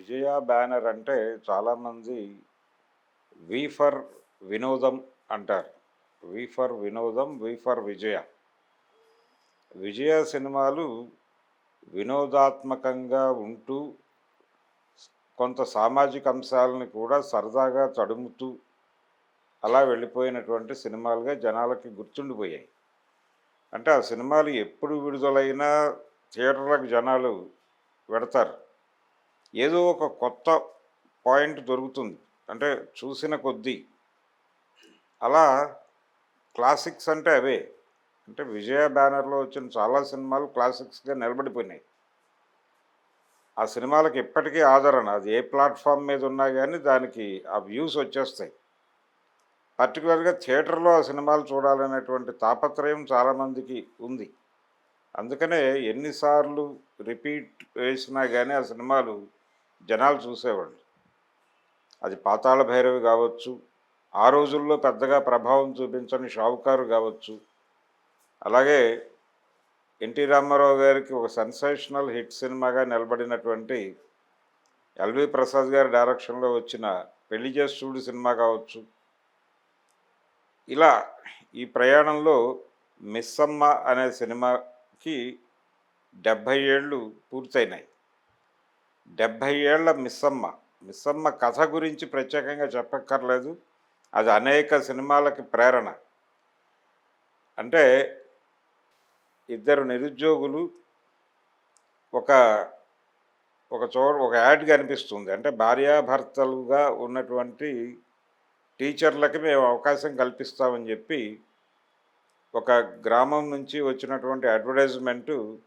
విజయ banner అంటే చాలామంది వి for వినోదం అంటారు. వి ఫర్ వినోదం వి ఫర్ విజయ. విజయ సినిమాలు వినోదాత్మకంగా ఉంటూ కొంత సామాజిక అంశాలని కూడా సరదాగా తడుముతూ అలా వెళ్ళిపోయినటువంటి సినిమాలుగా జనాలకి గుర్తుండిపోయాయి. అంటే ఆ సినిమాలు ఎప్పుడు విడుదలైనా థియేటర్లకు జనాలు పెడతారు ఏదో ఒక కొత్త పాయింట్ దొరుకుతుంది. అంటే చూసిన కొద్దీ. అలా క్లాసిక్స్ అంటే అవే. అంటే విజయ బ్యానర్లో వచ్చిన చాలా సినిమాలు క్లాసిక్స్గా నిలబడిపోయినాయి. ఆ సినిమాలకు ఇప్పటికీ ఆదరణ. అది ఏ ప్లాట్ఫామ్ మీద ఉన్నా కానీ దానికి ఆ వ్యూస్ వచ్చేస్తాయి. పర్టికులర్గా థియేటర్లో ఆ సినిమాలు చూడాలనేటువంటి తాపత్రయం చాలామందికి ఉంది. అందుకనే ఎన్నిసార్లు రిపీట్ వేసినా కానీ ఆ సినిమాలు జనాలు చూసేవాళ్ళు. అది పాతాళ భైరవి కావచ్చు ఆ రోజుల్లో పెద్దగా ప్రభావం చూపించని షావుకారు కావచ్చు. అలాగే ఎన్టీ రామారావు గారికి ఒక సెన్సేషనల్ హిట్ సినిమాగా నిలబడినటువంటి ఎల్వి ప్రసాద్ గారి డైరెక్షన్లో వచ్చిన పెళ్ళి చేస్తుడు సినిమా కావచ్చు. ఇలా ఈ ప్రయాణంలో మిస్సమ్మ అనే సినిమాకి డెబ్భై ఏళ్ళు పూర్తయినాయి. డెబ్భై ఏళ్ళ మిస్సమ్మ. మిస్సమ్మ కథ గురించి ప్రత్యేకంగా చెప్పక్కర్లేదు. అది అనేక సినిమాలకి ప్రేరణ. అంటే ఇద్దరు నిరుద్యోగులు ఒక ఒక చో ఒక యాడ్ కనిపిస్తుంది. అంటే భార్యాభర్తలుగా ఉన్నటువంటి టీచర్లకి మేము అవకాశం కల్పిస్తామని చెప్పి ఒక గ్రామం నుంచి వచ్చినటువంటి అడ్వర్టైజ్మెంటు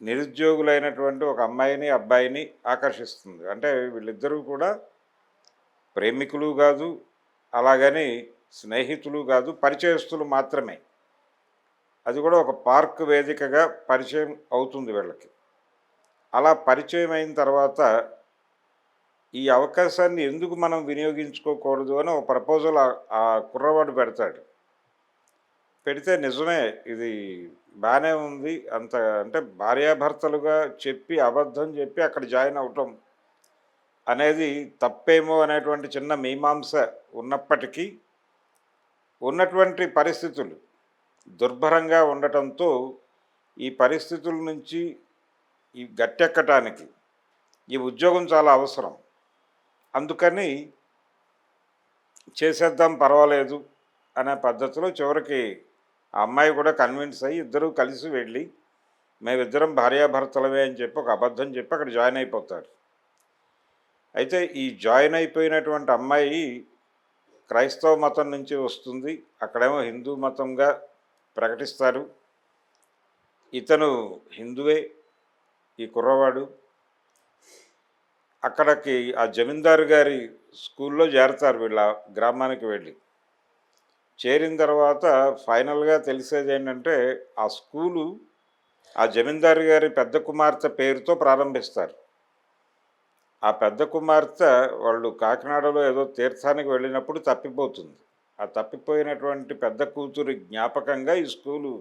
నిరుద్యోగులైనటువంటి ఒక అమ్మాయిని అబ్బాయిని ఆకర్షిస్తుంది. అంటే వీళ్ళిద్దరూ కూడా ప్రేమికులు కాదు అలాగని స్నేహితులు కాదు పరిచయస్తులు మాత్రమే. అది కూడా ఒక పార్క్ వేదికగా పరిచయం అవుతుంది వీళ్ళకి. అలా పరిచయం అయిన తర్వాత ఈ అవకాశాన్ని ఎందుకు మనం వినియోగించుకోకూడదు అని ఒక ప్రపోజల్ ఆ కుర్రవాడు పెడతాడు. పెడితే నిజమే ఇది బాగానే ఉంది. అంత అంటే భార్యాభర్తలుగా చెప్పి అబద్ధం చెప్పి అక్కడ జాయిన్ అవటం అనేది తప్పేమో అనేటువంటి చిన్న మీమాంస ఉన్నప్పటికీ ఉన్నటువంటి పరిస్థితులు దుర్భరంగా ఉండటంతో ఈ పరిస్థితుల నుంచి ఈ గట్టెక్కటానికి ఈ ఉద్యోగం చాలా అవసరం. అందుకని చేసేద్దాం పర్వాలేదు అనే పద్ధతిలో చివరికి ఆ అమ్మాయి కూడా కన్విన్స్ అయ్యి ఇద్దరూ కలిసి వెళ్ళి మేమిద్దరం భార్యాభర్తలమే అని చెప్పి ఒక అబద్ధం చెప్పి అక్కడ జాయిన్ అయిపోతారు. అయితే ఈ జాయిన్ అయిపోయినటువంటి అమ్మాయి క్రైస్తవ మతం నుంచి వస్తుంది. అక్కడేమో హిందూ మతంగా ప్రకటిస్తారు. ఇతను హిందువే ఈ కుర్రవాడు. అక్కడికి ఆ జమీందారు గారి స్కూల్లో చేరతారు వీళ్ళ గ్రామానికి వెళ్ళి. చేరిన తర్వాత ఫైనల్గా తెలిసేది ఏంటంటే ఆ స్కూలు ఆ జమీందారు గారి పెద్ద కుమార్తె పేరుతో ప్రారంభిస్తారు. ఆ పెద్ద కుమార్తె వాళ్ళు కాకినాడలో ఏదో తీర్థానికి వెళ్ళినప్పుడు తప్పిపోతుంది. ఆ తప్పిపోయినటువంటి పెద్ద కూతురి జ్ఞాపకంగా ఈ స్కూలు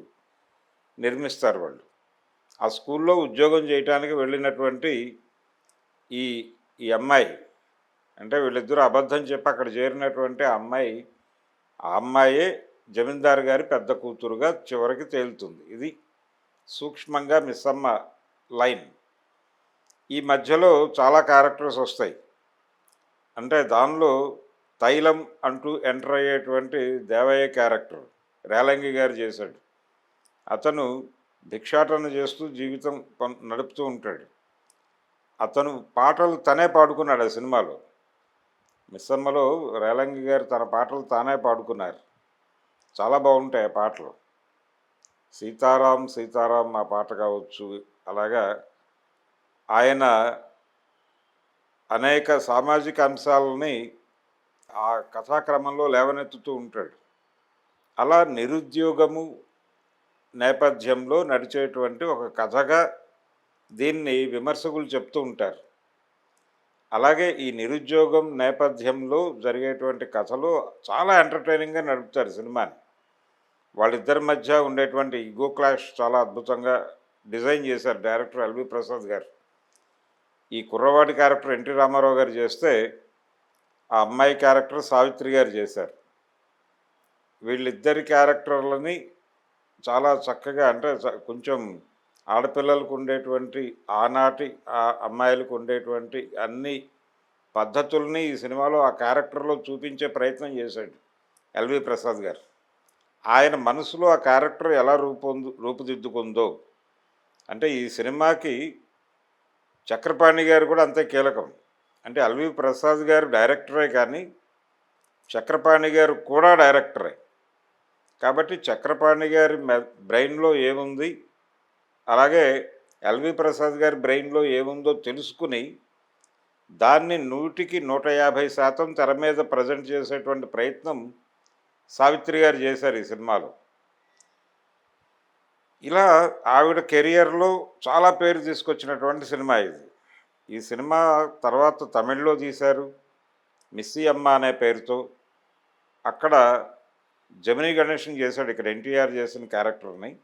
నిర్మిస్తారు వాళ్ళు. ఆ స్కూల్లో ఉద్యోగం చేయడానికి వెళ్ళినటువంటి ఈ ఈ అమ్మాయి అంటే వీళ్ళిద్దరూ అబద్ధం చెప్పి అక్కడ చేరినటువంటి ఆ అమ్మాయి ఆ అమ్మాయే జమీందారు గారి పెద్ద కూతురుగా చివరికి తేలుతుంది. ఇది సూక్ష్మంగా మిస్సమ్మ లైన్. ఈ మధ్యలో చాలా క్యారెక్టర్స్ వస్తాయి. అంటే దానిలో తైలం అంటూ ఎంటర్ అయ్యేటువంటి దేవయ్య క్యారెక్టర్ రేలంగి గారు చేశాడు. అతను భిక్షాటన చేస్తూ జీవితం నడుపుతూ ఉంటాడు. అతను పాటలు తనే పాడుకున్నాడు ఆ సినిమాలో. మిస్సమ్మలో రేలంగి గారు తన పాటలు తానే పాడుకున్నారు. చాలా బాగుంటాయి ఆ పాటలు. సీతారాం సీతారాం ఆ పాట కావచ్చు. అలాగా ఆయన అనేక సామాజిక అంశాలని ఆ కథాక్రమంలో లేవనెత్తుతూ ఉంటాడు. అలా నిరుద్యోగము నేపథ్యంలో నడిచేటువంటి ఒక కథగా దీన్ని విమర్శకులు చెప్తూ ఉంటారు. అలాగే ఈ నిరుద్యోగం నేపథ్యంలో జరిగేటువంటి కథలు చాలా ఎంటర్టైనింగ్గా నడుపుతారు సినిమాని. వాళ్ళిద్దరి మధ్య ఉండేటువంటి ఈగో క్లాష్ చాలా అద్భుతంగా డిజైన్ చేశారు డైరెక్టర్ ఎల్వి ప్రసాద్ గారు. ఈ కుర్రవాడి క్యారెక్టర్ ఎన్టీ రామారావు గారు చేస్తే ఆ అమ్మాయి క్యారెక్టర్ సావిత్రి గారు చేశారు. వీళ్ళిద్దరి క్యారెక్టర్లని చాలా చక్కగా అంటే చ- కొంచెం ఆడపిల్లలకు ఉండేటువంటి ఆనాటి ఆ అమ్మాయిలకు ఉండేటువంటి అన్ని పద్ధతుల్ని ఈ సినిమాలో ఆ క్యారెక్టర్లో చూపించే ప్రయత్నం చేశాడు ఎల్వి ప్రసాద్ గారు. ఆయన మనసులో ఆ క్యారెక్టర్ ఎలా రూపొందు రూపుదిద్దుకుందో. అంటే ఈ సినిమాకి చక్రపాణి గారు కూడా అంతే కీలకం. అంటే ఎల్వి ప్రసాద్ గారు డైరెక్టరే కానీ చక్రపాణి గారు కూడా డైరెక్టరే. కాబట్టి చక్రపాణి గారి మె- బ్రెయిన్లో ఏముంది? అలాగే ఎల్వి ప్రసాద్ గారి బ్రెయిన్లో ఏముందో తెలుసుకుని దాన్ని నూటికి నూట యాభై శాతం తెర మీద ప్రజెంట్ చేసేటువంటి ప్రయత్నం సావిత్రి గారు చేశారు ఈ సినిమాలో. ఇలా ఆవిడ కెరియర్లో చాలా పేరు తీసుకొచ్చినటువంటి సినిమా ఇది. ఈ సినిమా తర్వాత తమిళ్ళో తీశారు. మిస్సి అమ్మ అనే పేరుతో. అక్కడ జమినీ గణేషన్ చేశాడు. ఇక్కడ ఎన్టీఆర్ చేసిన క్యారెక్టర్ని.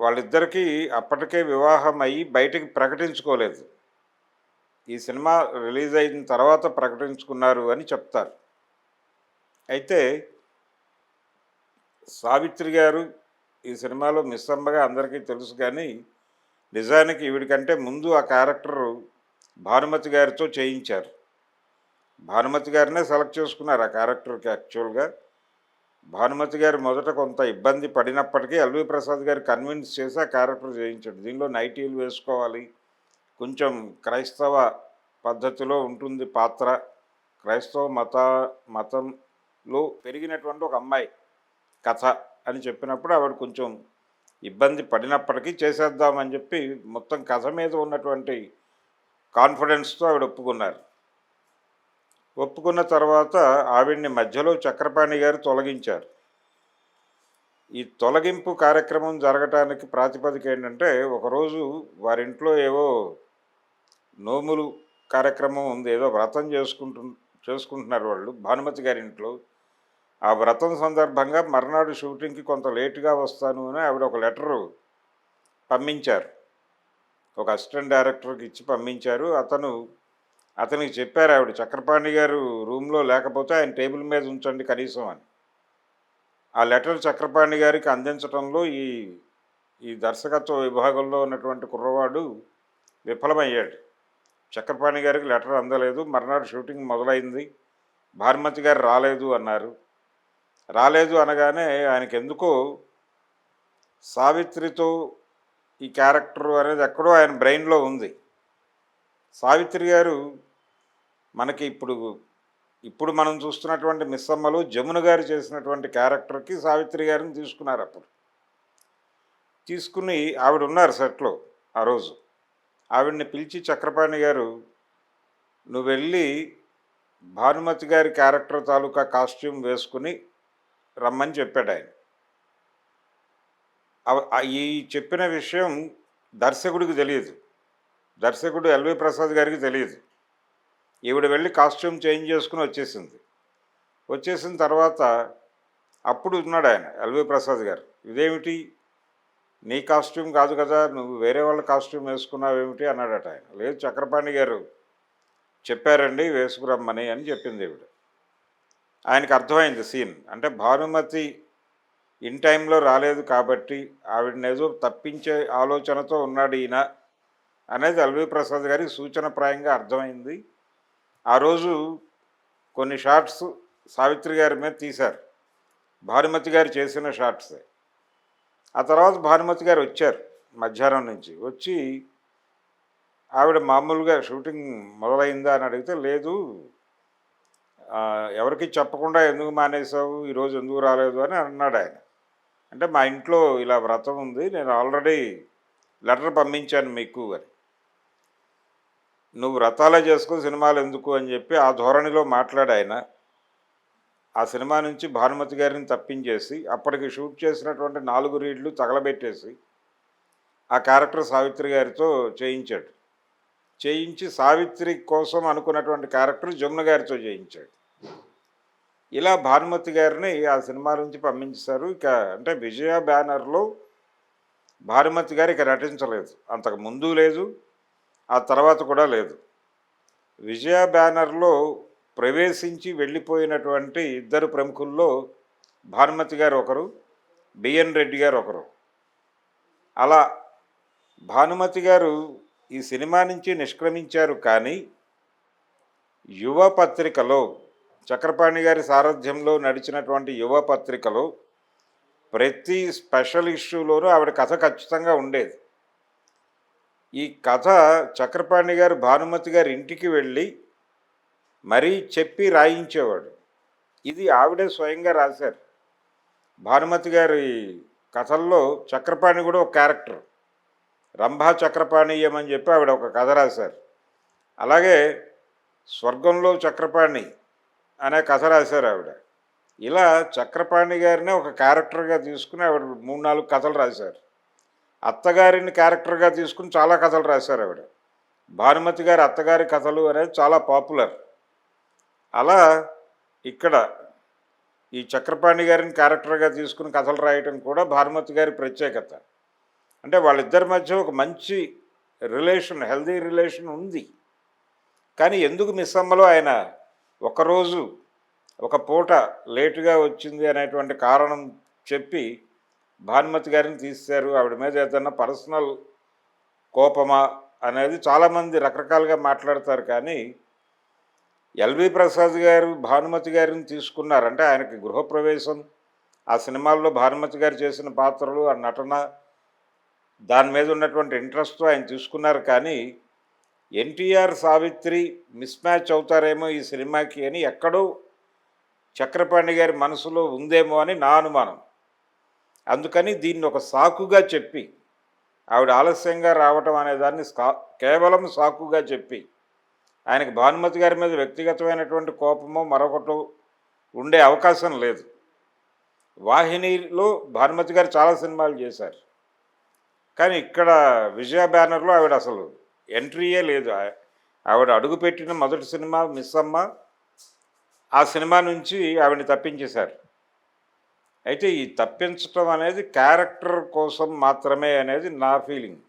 వాళ్ళిద్దరికీ అప్పటికే వివాహం అయ్యి బయటికి ప్రకటించుకోలేదు. ఈ సినిమా రిలీజ్ అయిన తర్వాత ప్రకటించుకున్నారు అని చెప్తారు. అయితే సావిత్రి గారు ఈ సినిమాలో మిస్ అమ్మగా అందరికీ తెలుసు కానీ నిజానికి ఈవిడికంటే ముందు ఆ క్యారెక్టర్ భానుమతి గారితో చేయించారు. భానుమతి గారినే సెలెక్ట్ చేసుకున్నారు ఆ క్యారెక్టర్కి యాక్చువల్గా. భానుమతి గారు మొదట కొంత ఇబ్బంది పడినప్పటికీ ఎల్వి ప్రసాద్ గారు కన్విన్స్ చేసి ఆ క్యారెక్టర్ చేయించాడు. దీనిలో నైటీలు వేసుకోవాలి. కొంచెం క్రైస్తవ పద్ధతిలో ఉంటుంది పాత్ర. క్రైస్తవ మత మతంలో పెరిగినటువంటి ఒక అమ్మాయి కథ అని చెప్పినప్పుడు ఆవిడ కొంచెం ఇబ్బంది పడినప్పటికీ చేసేద్దామని చెప్పి మొత్తం కథ మీద ఉన్నటువంటి కాన్ఫిడెన్స్తో ఆవిడ ఒప్పుకున్నారు. ఒప్పుకున్న తర్వాత ఆవిడ్ని మధ్యలో చక్రపాణి గారు తొలగించారు. ఈ తొలగింపు కార్యక్రమం జరగటానికి ప్రాతిపదిక ఏంటంటే ఒకరోజు వారింట్లో ఏవో నోములు కార్యక్రమం ఉంది ఏదో వ్రతం చేసుకుంటు చేసుకుంటున్నారు వాళ్ళు. భానుమతి గారి ఇంట్లో. ఆ వ్రతం సందర్భంగా మర్నాడు షూటింగ్కి కొంత లేటుగా వస్తాను అని ఆవిడ ఒక లెటరు పంపించారు. ఒక అసిస్టెంట్ డైరెక్టర్కి ఇచ్చి పంపించారు. అతను అతనికి చెప్పారు ఆవిడ చక్రపాణి గారు రూమ్లో లేకపోతే ఆయన టేబుల్ మీద ఉంచండి కనీసం అని. ఆ లెటర్ చక్రపాణి గారికి అందించడంలో ఈ ఈ దర్శకత్వ విభాగంలో ఉన్నటువంటి కుర్రవాడు విఫలమయ్యాడు. చక్రపాణి గారికి లెటర్ అందలేదు మర్నాడు షూటింగ్ మొదలైంది భానుమతి గారు రాలేదు అన్నారు. రాలేదు అనగానే ఆయనకి ఎందుకో సావిత్రితో ఈ క్యారెక్టర్ అనేది ఎక్కడో ఆయన బ్రెయిన్లో ఉంది. సావిత్రి గారు మనకి ఇప్పుడు ఇప్పుడు మనం చూస్తున్నటువంటి మిస్సమ్మలు జమున గారు చేసినటువంటి క్యారెక్టర్కి సావిత్రి గారిని తీసుకున్నారు అప్పుడు. తీసుకుని ఆవిడ ఉన్నారు సెట్లో ఆ రోజు. ఆవిడని పిలిచి చక్రపాణి గారు నువ్వు వెళ్ళి భానుమతి గారి క్యారెక్టర్ తాలూకా కాస్ట్యూమ్ వేసుకుని రమ్మని చెప్పాడు ఆయన. ఈ చెప్పిన విషయం దర్శకుడికి తెలియదు. దర్శకుడు ఎల్వి ప్రసాద్ గారికి తెలియదు. ఈవిడ వెళ్ళి కాస్ట్యూమ్ చేంజ్ చేసుకుని వచ్చేసింది. వచ్చేసిన తర్వాత అప్పుడు ఉన్నాడు ఆయన ఎల్వి ప్రసాద్ గారు. ఇదేమిటి? నీ కాస్ట్యూమ్ కాదు కదా నువ్వు వేరే వాళ్ళ కాస్ట్యూమ్ వేసుకున్నావేమిటి? అన్నాడట ఆయన. లేదు చక్రపాణి గారు చెప్పారండి వేసుకురమ్మని అని చెప్పింది ఈవిడ. ఆయనకు అర్థమైంది సీన్. అంటే భానుమతి ఇన్ టైంలో రాలేదు కాబట్టి ఆవిడని ఏదో తప్పించే ఆలోచనతో ఉన్నాడు ఈయన అనేది ఎల్వి ప్రసాద్ గారికి సూచనప్రాయంగా అర్థమైంది. ఆ రోజు కొన్ని షార్ట్స్ సావిత్రి గారి మీద తీశారు. భానుమతి గారు చేసిన షార్ట్సే. ఆ తర్వాత భానుమతి గారు వచ్చారు మధ్యాహ్నం నుంచి. వచ్చి ఆవిడ మామూలుగా షూటింగ్ మొదలైందా అని అడిగితే లేదు ఎవరికి చెప్పకుండా ఎందుకు మానేసావు ఈరోజు ఎందుకు రాలేదు? అని అన్నాడు ఆయన. అంటే మా ఇంట్లో ఇలా వ్రతం ఉంది నేను ఆల్రెడీ లెటర్ పంపించాను మీకు అని. నువ్వు వ్రతాలే చేసుకుని సినిమాలు ఎందుకు అని చెప్పి ఆ ధోరణిలో మాట్లాడాయన ఆ సినిమా నుంచి భానుమతి గారిని తప్పించేసి అప్పటికి షూట్ చేసినటువంటి నాలుగు రీడ్లు తగలబెట్టేసి ఆ క్యారెక్టర్ సావిత్రి గారితో చేయించాడు. చేయించి సావిత్రి కోసం అనుకున్నటువంటి క్యారెక్టర్ జమున గారితో చేయించాడు. ఇలా భానుమతి గారిని ఆ సినిమా నుంచి పంపించేశారు. ఇక అంటే విజయ బ్యానర్లో భానుమతి గారు ఇక నటించలేదు. అంతకు ముందు లేదు. ఆ తర్వాత కూడా లేదు. విజయ బ్యానర్లో ప్రవేశించి వెళ్ళిపోయినటువంటి ఇద్దరు ప్రముఖుల్లో భానుమతి గారు ఒకరు బిఎన్ రెడ్డి గారు ఒకరు. అలా భానుమతి గారు ఈ సినిమా నుంచి నిష్క్రమించారు కానీ యువ పత్రికలో చక్రపాణి గారి సారథ్యంలో నడిచినటువంటి యువ పత్రికలో ప్రతి స్పెషల్ ఇష్యూలోనూ ఆవిడ కథ ఖచ్చితంగా ఉండేది. ఈ కథ చక్రపాణి గారు భానుమతి గారి ఇంటికి వెళ్ళి మరీ చెప్పి రాయించేవాడు. ఇది ఆవిడే స్వయంగా రాశారు. భానుమతి గారి కథల్లో చక్రపాణి కూడా ఒక క్యారెక్టర్. రంభా చక్రపాణీయం అని చెప్పి ఆవిడ ఒక కథ రాశారు. అలాగే స్వర్గంలో చక్రపాణి అనే కథ రాశారు ఆవిడ. ఇలా చక్రపాణి గారిని ఒక క్యారెక్టర్గా తీసుకుని ఆవిడ మూడు నాలుగు కథలు రాశారు. అత్తగారిని క్యారెక్టర్గా తీసుకుని చాలా కథలు రాశారు ఆవిడ. భానుమతి గారి అత్తగారి కథలు అనేది చాలా పాపులర్. అలా ఇక్కడ ఈ చక్రపాణి గారిని క్యారెక్టర్గా తీసుకుని కథలు రాయటం కూడా భానుమతి గారి ప్రత్యేకత. అంటే వాళ్ళిద్దరి మధ్య ఒక మంచి రిలేషన్ హెల్దీ రిలేషన్ ఉంది. కానీ ఎందుకు మిస్సమ్మలో ఆయన ఒకరోజు ఒక పూట లేటుగా వచ్చింది అనేటువంటి కారణం చెప్పి భానుమతి గారిని తీశారు. ఆవిడ మీద ఏదన్నా పర్సనల్ కోపమా అనేది చాలామంది రకరకాలుగా మాట్లాడతారు. కానీ ఎల్వి ప్రసాద్ గారు భానుమతి గారిని తీసుకున్నారంటే ఆయనకి గృహప్రవేశం. ఆ సినిమాల్లో భానుమతి గారు చేసిన పాత్రలు ఆ నటన దాని మీద ఉన్నటువంటి ఇంట్రెస్ట్ ఆయన తీసుకున్నారు. కానీ ఎన్టీఆర్ సావిత్రి మిస్ మ్యాచ్ అవుతారేమో ఈ సినిమాకి అని ఎక్కడో చక్రపాణి గారి మనసులో ఉందేమో అని నా అనుమానం. అందుకని దీన్ని ఒక సాకుగా చెప్పి ఆవిడ ఆలస్యంగా రావటం అనే దాన్ని కేవలం సాకుగా చెప్పి ఆయనకి భానుమతి గారి మీద వ్యక్తిగతమైనటువంటి కోపమో మరొకటి ఉండే అవకాశం లేదు. వాహినిలో భానుమతి గారు చాలా సినిమాలు చేశారు. కానీ ఇక్కడ విజయ బ్యానర్లో ఆవిడ అసలు ఎంట్రీయే లేదు. ఆవిడ అడుగుపెట్టిన మొదటి సినిమా మిస్ అమ్మ ఆ సినిమా నుంచి ఆవిడని తప్పించేశారు. అయితే ఈ తప్పించటం అనేది క్యారెక్టర్ కోసం మాత్రమే అనేది నా ఫీలింగ్.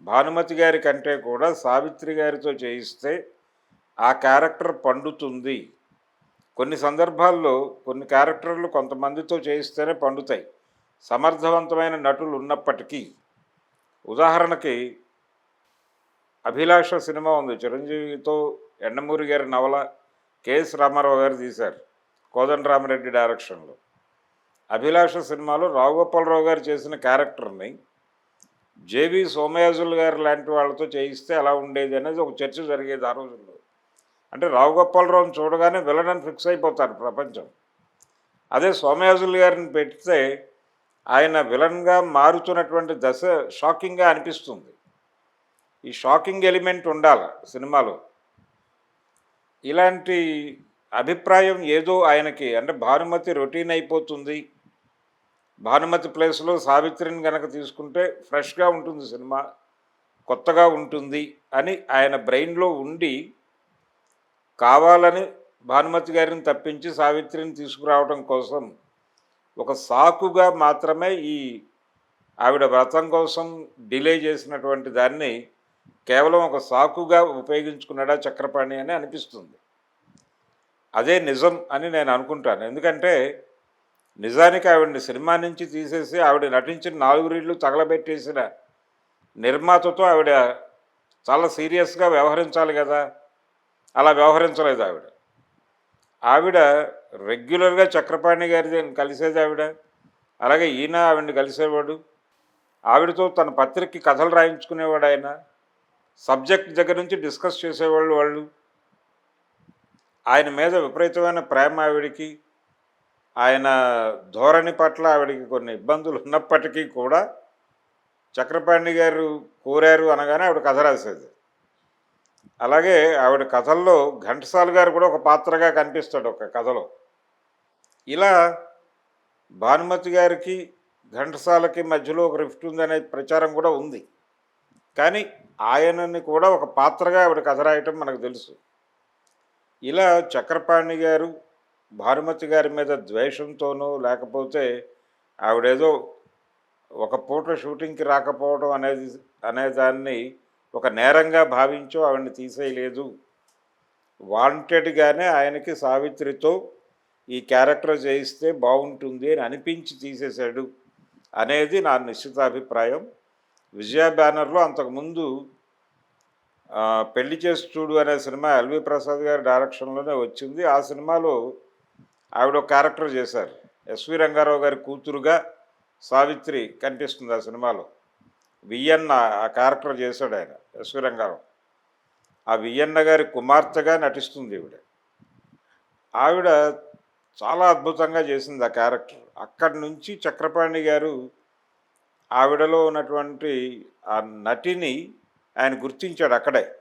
భానుమతి గారి కంటే కూడా సావిత్రి గారితో చేయిస్తే ఆ క్యారెక్టర్ పండుతుంది. కొన్ని సందర్భాల్లో కొన్ని క్యారెక్టర్లు కొంతమందితో చేయిస్తేనే పండుతాయి. సమర్థవంతమైన నటులు ఉన్నప్పటికీ. ఉదాహరణకి అభిలాష సినిమా ఉంది. చిరంజీవితో ఎండమూరి గారి నవల కెఎస్ రామారావు గారు తీశారు. కోదండరామరెడ్డి డైరెక్షన్లో. అభిలాష సినిమాలో రావుగోపాలరావు గారు చేసిన క్యారెక్టర్ని జేవి సోమయాజుల్ గారు లాంటి వాళ్ళతో చేయిస్తే ఎలా ఉండేది అనేది ఒక చర్చ జరిగేది ఆ రోజుల్లో. అంటే రావుగోపాలరావుని చూడగానే విలనని ఫిక్స్ అయిపోతారు ప్రపంచం. అదే సోమయాజుల్ గారిని పెడితే ఆయన విలన్గా మారుతున్నటువంటి దశ షాకింగ్గా అనిపిస్తుంది. ఈ షాకింగ్ ఎలిమెంట్ ఉండాలి సినిమాలో. ఇలాంటి అభిప్రాయం ఏదో ఆయనకి అంటే భానుమతి రొటీన్ అయిపోతుంది. భానుమతి ప్లేస్లో సావిత్రిని కనుక తీసుకుంటే ఫ్రెష్గా ఉంటుంది సినిమా కొత్తగా ఉంటుంది అని ఆయన బ్రెయిన్లో ఉండి కావాలని భానుమతి గారిని తప్పించి సావిత్రిని తీసుకురావడం కోసం ఒక సాకుగా మాత్రమే ఈ ఆవిడ వ్రతం కోసం డిలే చేసినటువంటి దాన్ని కేవలం ఒక సాకుగా ఉపయోగించుకున్నాడా చక్రపాణి అని అనిపిస్తుంది. అదే నిజం అని నేను అనుకుంటాను. ఎందుకంటే నిజానికి ఆవిడని సినిమా నుంచి తీసేసి ఆవిడ నటించిన నాలుగు రీళ్ళు తగలబెట్టేసిన నిర్మాతతో ఆవిడ చాలా సీరియస్గా వ్యవహరించాలి కదా. అలా వ్యవహరించలేదు ఆవిడ. ఆవిడ రెగ్యులర్గా చక్రపాణి గారి కలిసేది ఆవిడ. అలాగే ఈయన ఆవిడని కలిసేవాడు. ఆవిడతో తన పత్రికకి కథలు రాయించుకునేవాడు ఆయన. సబ్జెక్ట్ దగ్గర నుంచి డిస్కస్ చేసేవాళ్ళు వాళ్ళు. ఆయన మీద విపరీతమైన ప్రేమ ఆవిడికి. ఆయన ధోరణి పట్ల ఆవిడకి కొన్ని ఇబ్బందులు ఉన్నప్పటికీ కూడా చక్రపాణి గారు కోరారు అనగానే ఆవిడ కథ రాసేది. అలాగే ఆవిడ కథల్లో ఘంటసాల గారు కూడా ఒక పాత్రగా కనిపిస్తాడు ఒక కథలో. ఇలా భానుమతి గారికి ఘంటసాలకి మధ్యలో ఒక రిఫ్ట్ ఉందనే ప్రచారం కూడా ఉంది. కానీ ఆయనని కూడా ఒక పాత్రగా ఆవిడ కథ రాయటం మనకు తెలుసు. ఇలా చక్రపాణి గారు భానుమతి గారి మీద ద్వేషంతోనో లేకపోతే ఆవిడేదో ఒక పూట షూటింగ్కి రాకపోవడం అనేది అనేదాన్ని ఒక నేరంగా భావించో ఆవిడని తీసేయలేదు. వాంటెడ్గానే ఆయనకి సావిత్రితో ఈ క్యారెక్టర్ చేయిస్తే బాగుంటుంది అని అనిపించి తీసేశాడు అనేది నా నిశ్చితాభిప్రాయం. విజయ బ్యానర్లో అంతకుముందు పెళ్ళి చేసి చూడు అనే సినిమా ఎల్వి ప్రసాద్ గారి డైరెక్షన్లోనే వచ్చింది. ఆ సినిమాలో ఆవిడ ఒక క్యారెక్టర్ చేశారు. ఎస్వి రంగారావు గారి కూతురుగా సావిత్రి కనిపిస్తుంది ఆ సినిమాలో. విఎన్న ఆ క్యారెక్టర్ చేశాడు ఆయన ఎస్వి రంగారావు. ఆ విఎన్న గారి కుమార్తెగా నటిస్తుంది ఈవిడ. ఆవిడ చాలా అద్భుతంగా చేసింది ఆ క్యారెక్టర్. అక్కడి నుంచి చక్రపాణి గారు ఆవిడలో ఉన్నటువంటి ఆ నటిని ఆయన గుర్తించాడు అక్కడే.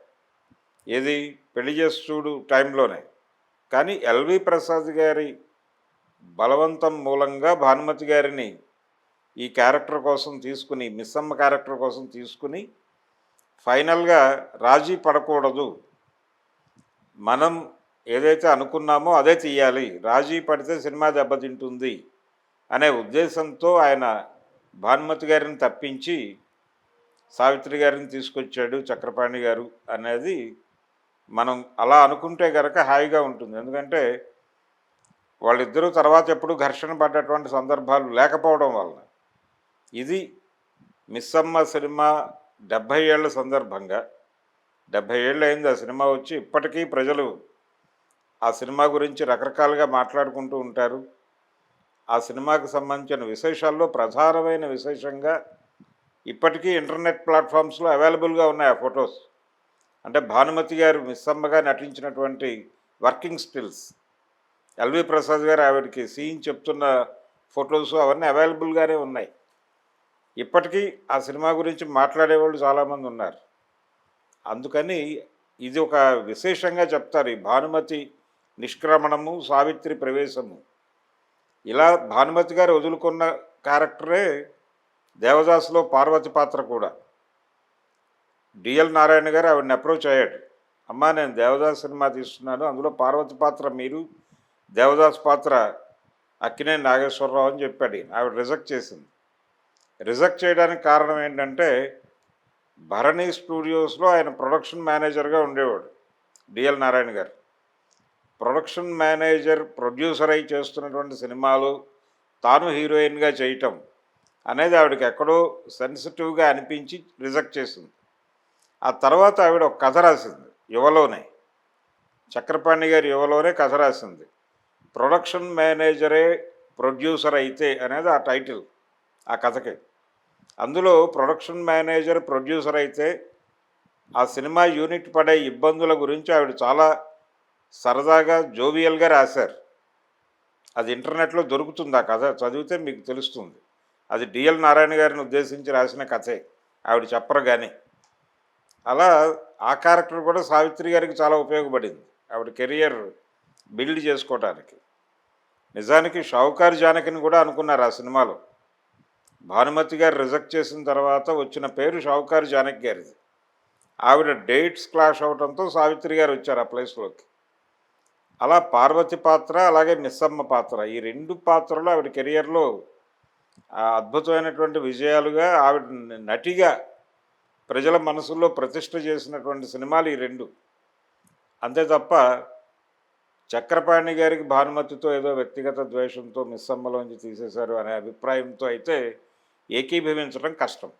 ఏది? పెళ్ళి చేసి చూడు టైంలోనే. కానీ ఎల్వి ప్రసాద్ గారి బలవంతం మూలంగా భానుమతి గారిని ఈ క్యారెక్టర్ కోసం తీసుకుని మిస్సమ్మ క్యారెక్టర్ కోసం తీసుకుని ఫైనల్గా రాజీ పడకూడదు. మనం ఏదైతే అనుకున్నామో అదే తీయాలి. రాజీ పడితే సినిమా దెబ్బతింటుంది అనే ఉద్దేశంతో ఆయన భానుమతి గారిని తప్పించి సావిత్రి గారిని తీసుకొచ్చాడు చక్రపాణి గారు అనేది మనం అలా అనుకుంటే గనక హాయిగా ఉంటుంది. ఎందుకంటే వాళ్ళిద్దరూ తర్వాత ఎప్పుడు ఘర్షణ పడ్డటువంటి సందర్భాలు లేకపోవడం వలన ఇది మిస్సమ్మ సినిమా డెబ్భై ఏళ్ళ సందర్భంగా డెబ్భై ఏళ్ళు అయింది ఆ సినిమా వచ్చి ఇప్పటికీ ప్రజలు ఆ సినిమా గురించి రకరకాలుగా మాట్లాడుకుంటూ ఉంటారు. ఆ సినిమాకు సంబంధించిన విశేషాల్లో ప్రధానమైన విశేషంగా ఇప్పటికీ ఇంటర్నెట్ ప్లాట్ఫామ్స్లో అవైలబుల్గా ఉన్నాయి ఆ ఫొటోస్. అంటే భానుమతి గారు మిస్సమ్మగా నటించినటువంటి వర్కింగ్ స్టిల్స్. ఎల్వి ప్రసాద్ గారు ఆవిడకి సీన్ చెప్తున్న ఫొటోస్ అవన్నీ అవైలబుల్గానే ఉన్నాయి. ఇప్పటికీ ఆ సినిమా గురించి మాట్లాడేవాళ్ళు చాలామంది ఉన్నారు. అందుకని ఇది ఒక విశేషంగా చెప్తారు. ఈ భానుమతి నిష్క్రమణము సావిత్రి ప్రవేశము. ఇలా భానుమతి గారు వదులుకున్న క్యారెక్టరే దేవదాసులో పార్వతి పాత్ర కూడా. డిఎల్ నారాయణ గారు ఆవిడని అప్రోచ్ అయ్యాడు. అమ్మా నేను దేవదాస్ సినిమా తీస్తున్నాను. అందులో పార్వతి పాత్ర మీరు దేవదాస్ పాత్ర అక్కినే నాగేశ్వరరావు అని చెప్పాడు ఆవిడ రిజెక్ట్ చేసింది. రిజెక్ట్ చేయడానికి కారణం ఏంటంటే భరణి స్టూడియోస్లో ఆయన ప్రొడక్షన్ మేనేజర్గా ఉండేవాడు డిఎల్ నారాయణ గారు. ప్రొడక్షన్ మేనేజర్ ప్రొడ్యూసర్ అయి చేస్తున్నటువంటి సినిమాలు తాను హీరోయిన్గా చేయటం అనేది ఆవిడకి ఎక్కడో సెన్సిటివ్గా అనిపించి రిజెక్ట్ చేసింది. ఆ తర్వాత ఆవిడ ఒక కథ రాసింది యువలోనే. చక్రపాణి గారి యువలోనే కథ రాసింది. ప్రొడక్షన్ మేనేజరే ప్రొడ్యూసర్ అయితే అనేది ఆ టైటిల్ ఆ కథకి. అందులో ప్రొడక్షన్ మేనేజర్ ప్రొడ్యూసర్ అయితే ఆ సినిమా యూనిట్ పడే ఇబ్బందుల గురించి ఆవిడ చాలా సరదాగా జోవియల్గా రాశారు. అది ఇంటర్నెట్లో దొరుకుతుంది ఆ కథ చదివితే మీకు తెలుస్తుంది. అది డిఎల్ నారాయణ గారిని ఉద్దేశించి రాసిన కథే ఆవిడ చెప్పరు కానీ అలా ఆ క్యారెక్టర్ కూడా సావిత్రి గారికి చాలా ఉపయోగపడింది. ఆవిడ కెరియర్ బిల్డ్ చేసుకోవటానికి. నిజానికి షావుకారు జానకిని కూడా అనుకున్నారు ఆ సినిమాలో. భానుమతి గారు రిజెక్ట్ చేసిన తర్వాత వచ్చిన పేరు షావుకారు జానకి గారిది. ఆవిడ డేట్స్ క్లాష్ అవడంతో సావిత్రి గారు వచ్చారు ఆ ప్లేస్లోకి అలా పార్వతి పాత్ర అలాగే మిస్సమ్మ పాత్ర ఈ రెండు పాత్రలు ఆవిడ కెరియర్లో అద్భుతమైనటువంటి విజయాలుగా ఆవిడ నటిగా ప్రజల మనసుల్లో ప్రతిష్ట చేసినటువంటి సినిమాలు ఈ రెండు. అంతే తప్ప చక్రపాణి గారికి భానుమతితో ఏదో వ్యక్తిగత ద్వేషంతో మిస్సమ్మలోంచి తీసేశారు అనే అభిప్రాయంతో అయితే ఏకీభవించడం కష్టం.